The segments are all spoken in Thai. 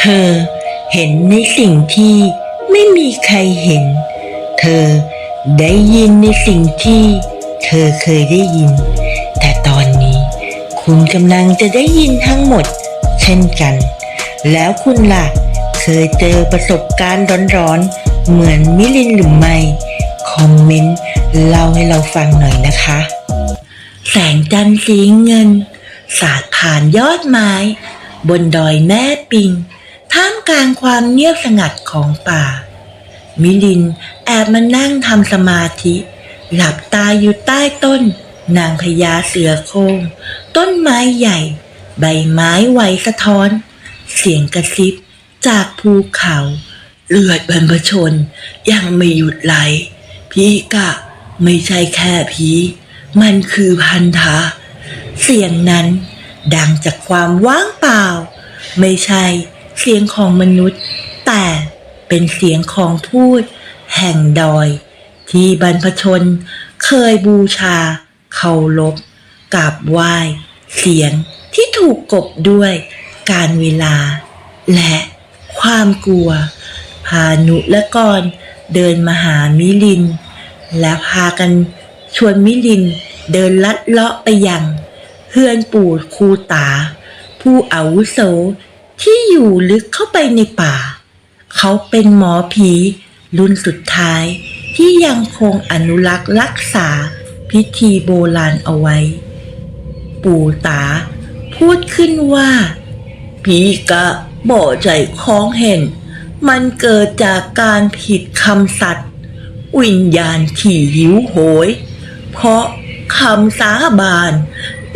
เธอเห็นในสิ่งที่ไม่มีใครเห็น เธอได้ยินในสิ่งที่เธอเคยได้ยิน แต่ตอนนี้คุณกำลังจะได้ยินทั้งหมด เช่นกัน แล้วคุณล่ะ เคยเจอประสบการณ์ร้อนๆ เหมือนมิลินหรือไม่ คอมเมนต์เล่าให้เราฟังหน่อยนะคะ แสงจันทร์สีเงิน สาดผ่านยอดไม้ บนดอยแม่ปิง กลางความเงียบสงัดของป่า มิลินแอบมานั่งทำสมาธิ หลับตาอยู่ใต้ต้น นางพญาเสือโคร่งต้นไม้ใหญ่ ใบไม้ไหวสะท้อน เสียงกระซิบจากภูเขา เลือดบรรพชน ยังไม่หยุดไหล พี่กะไม่ใช่แค่ผีมันคือพันธะ เสียงนั้นดังจากความว่างเปล่า ไม่ใช่ เสียงของมนุษย์ แต่เป็นเสียงของพูด แห่งดอย ที่บรรพชนเคยบูชาเคารพกราบไหว้เสียงที่ถูกกบด้วยการเวลา และความกลัว พานุและกรเดินมาหามิลิน และพากันชวนมิลินเดินลัดเลาะไปยังเพื่อนปู่ครูตา ผู้อาวุโส ที่อยู่ลึกเข้าไปในป่า เขาเป็นหมอผี รุ่นสุดท้ายที่ยังคงอนุรักษ์รักษาพิธีโบราณเอาไว้ ปู่ตาพูดขึ้นว่าผีกะบ่ใจของเห็น มันเกิดจากการผิดคำสัตย์วิญญาณที่หิวโหย เพราะคำสาบาน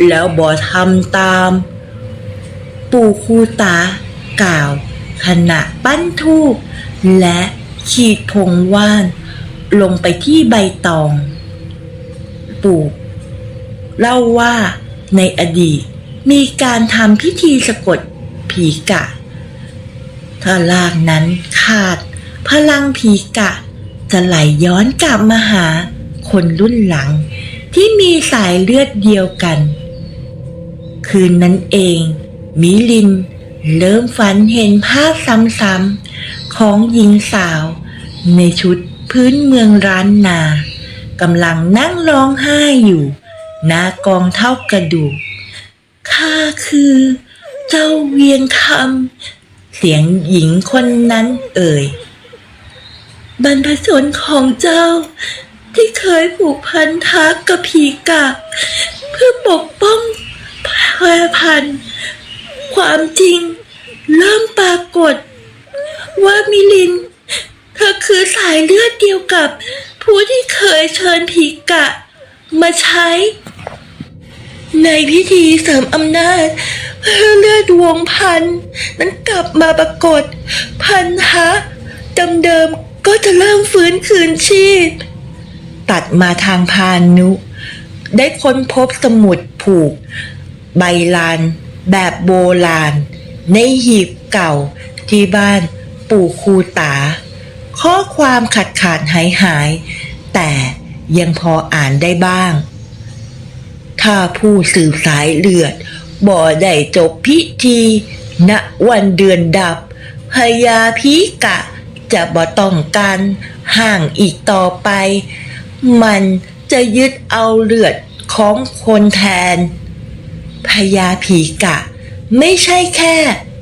แล้วบ่ทำตาม ปู่คูตากล่าว ขณะปั้นทูบและขีดธงว่าน ลงไปที่ใบตอง ปู่เล่าว่าในอดีตมีการทำพิธีสะกดผีกะถ้าลากนั้นขาด พลังผีกะ จะไหลย้อนกลับมาหาคนรุ่นหลัง ที่มีสายเลือดเดียวกัน คืนนั้นเอง มิลิน เริ่มฝันเห็นภาพซ้ำๆของหญิงสาว ในชุดพื้นเมืองร้านนากำลังนั่งร้องไห้อยู่ หน้ากองเท่ากระดูกข้าคือ เจ้าเวียงคำเสียงหญิงคนนั้นเอ่ย บรรพชนของเจ้าที่เคยผูกพันทักกับผีกะ เพื่อปกป้องแพร่พันธุ์ ความจริง เริ่มปรากฏ ว่ามิลิน เธอคือสายเลือดเดียวกับ ผู้ที่เคยเชิญผีกะ มาใช้ ในพิธีเสริมอำนาจเพื่อเลือดวงพัน นั้นกลับมาปรากฏ พันธะเดิมๆก็จะเริ่มฟื้นคืนชีพ ตัดมาทางพานุ ได้ค้นพบสมุดผูก ใบลาน แบบโบราณ ในหีบเก่าที่บ้านปู่คูตา ข้อความขาดขาดหายหาย แต่ยังพออ่านได้บ้าง ถ้าผู้สืบสายเลือด บ่ได้จบพิธีณวันเดือนดับพญาพีกะจะบ่ต้องการห่างอีกต่อไป มันจะยึดเอาเลือดของคนแทน พญาผีกะ ไม่ใช่แค่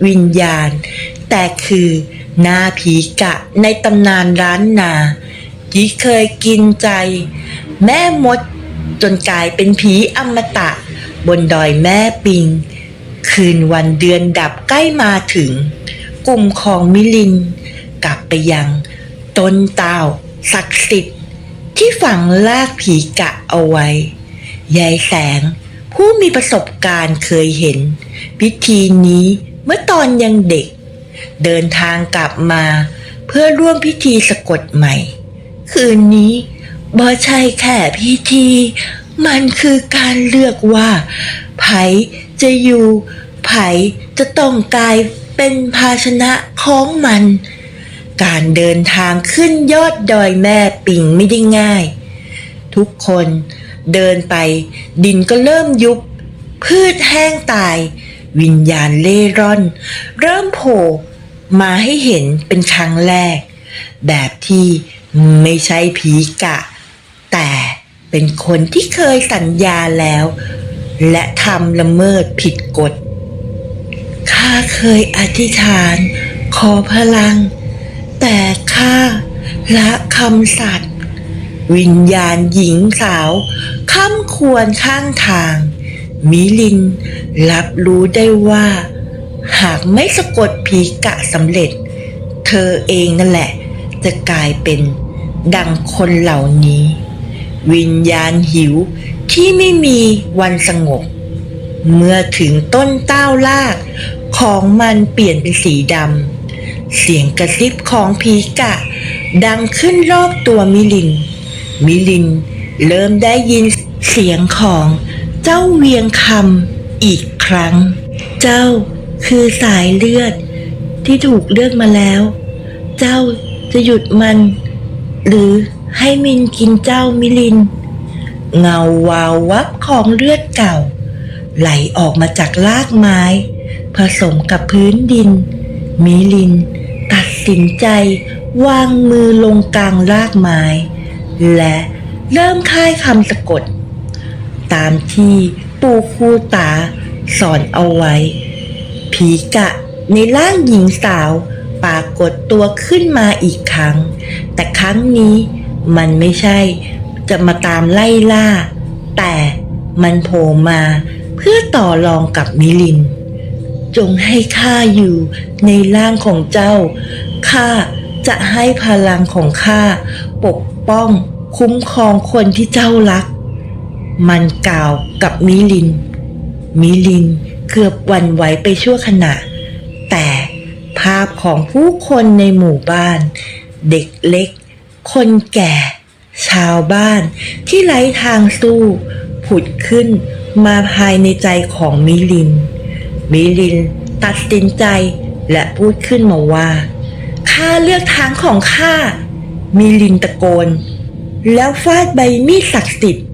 วิญญาณ แต่คือหน้าผีกะในตำนานร้านนาที่เคยกินใจ แม่มดจนกลายเป็นผีอมตะ บนดอยแม่ปิง คืนวันเดือนดับใกล้มาถึง กลุ่มของมิลิน กลับไปยังต้นเต่าศักดิ์สิทธิ์ที่ฝังลากผีกะเอาไว้ ยายแสง ผู้มีประสบการณ์เคยเห็น พิธีนี้เมื่อตอนยังเด็ก เดินทางกลับมาเพื่อร่วมพิธีสะกดใหม่ คืนนี้บ่ใช่แค่พิธี มันคือการเลือกว่า ไผจะอยู่ ไผจะต้องกลายเป็นภาชนะของมัน การเดินทางขึ้นยอดดอยแม่ปิงไม่ได้ง่าย ทุกคน เดินไป ดินก็เริ่มยุบ พืชแห้งตาย วิญญาณเล่ร่อน เริ่มโผล่มาให้เห็นเป็นครั้งแรก แบบที่ไม่ใช่ผีกะ แต่เป็นคนที่เคยสัญญาแล้ว และทำละเมิดผิดกฎข้าเคยอธิษฐาน ขอพลัง แต่ข้าละคำสัตย์ วิญญาณหญิงสาวค้ำควรข้างทาง มิลินรับรู้ได้ว่า หากไม่สะกดผีกะสำเร็จ เธอเองนั่นแหละ จะกลายเป็นดังคนเหล่านี้ วิญญาณหิวที่ไม่มีวันสงบ เมื่อถึงต้นเต้าลากของมันเปลี่ยนเป็นสีดำเสียงกระซิบของผีกะ ดังขึ้นรอบตัวมิลิน มิลินเริ่มได้ยินเสียงของเจ้าเวียงคำอีกครั้ง เจ้าคือสายเลือดที่ถูกเลือกมาแล้ว เจ้าจะหยุดมัน หรือให้มินกินเจ้ามิลิน เงาวาววับของเลือดเก่า ไหลออกมาจากรากไม้ ผสมกับพื้นดิน มิลิน ตัดสินใจวางมือลงกลางรากไม้ และเริ่มค่ายคำสะกด ตามที่ปู่ครูตาสอนเอาไว้ ผีกะในร่างหญิงสาวปรากฏตัวขึ้นมาอีกครั้ง แต่ครั้งนี้มันไม่ใช่จะมาตามไล่ล่า แต่มันโผล่มาเพื่อต่อรองกับมิลิน จงให้ข้าอยู่ในร่างของเจ้าข้า จะให้พลังของข้าปกป้องคุ้มครองคนที่เจ้ารัก มันกล่าวกับมิลิน มิลินเกือบวันไหวไปชั่วขณะ แต่ภาพของผู้คนในหมู่บ้าน เด็กเล็ก คนแก่ ชาวบ้านที่ไร้ทางสู้ ผุดขึ้นมาภายในใจของมิลิน มิลินตัดสินใจและพูดขึ้นมาว่า ข้าเลือกทางของข้ามิลินตะโกน แล้วฟาดใบมีดศักดิ์สิทธิ์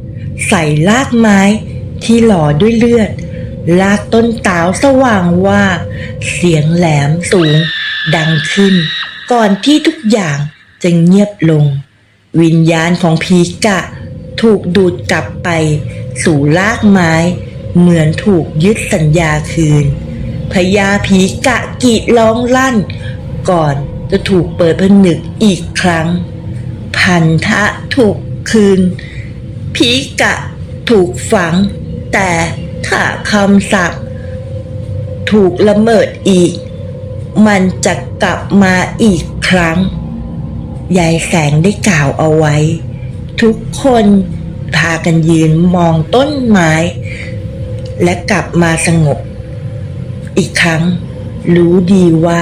ใส่ลากไม้ที่หล่อด้วยเลือด ลากต้นตาวสว่างว่า เสียงแหลมสูง ดังขึ้น ก่อนที่ทุกอย่างจะเงียบลง วิญญาณของผีกะ ถูกดูดกลับไป สู่ลากไม้ เหมือนถูกยึดสัญญาคืนพญาผีกะกรีดร้องลั่น ก่อน จะถูกเปิดผนึกอีกครั้ง พันธะถูกคืนผีกะถูกฝัง แต่ถ้าคำสับถูกละเมิดอีก มันจะกลับมาอีกครั้ง ยายแสงได้กล่าวเอาไว้ ทุกคนพากันยืนมองต้นไม้ และกลับมาสงบ อีกครั้ง รู้ดีว่า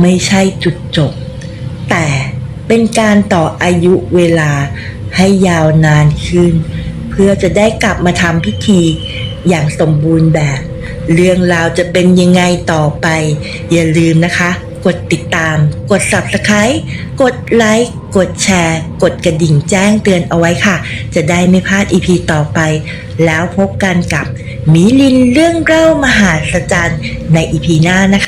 ไม่ใช่จุดจบ แต่เป็นการต่ออายุเวลาให้ยาวนานขึ้น เพื่อจะได้กลับมาทำพิธีอย่างสมบูรณ์แบบ เรื่องราวจะเป็นยังไงต่อไป อย่าลืมนะคะ กดติดตาม กด subscribe กดไลค์กดแชร์ กดกระดิ่งแจ้งเตือนเอาไว้ค่ะ จะได้ไม่พลาด EP ต่อไป แล้วพบกันกับมิลินเรื่องเล่ามหาสจรรย์ใน EP หน้านะคะ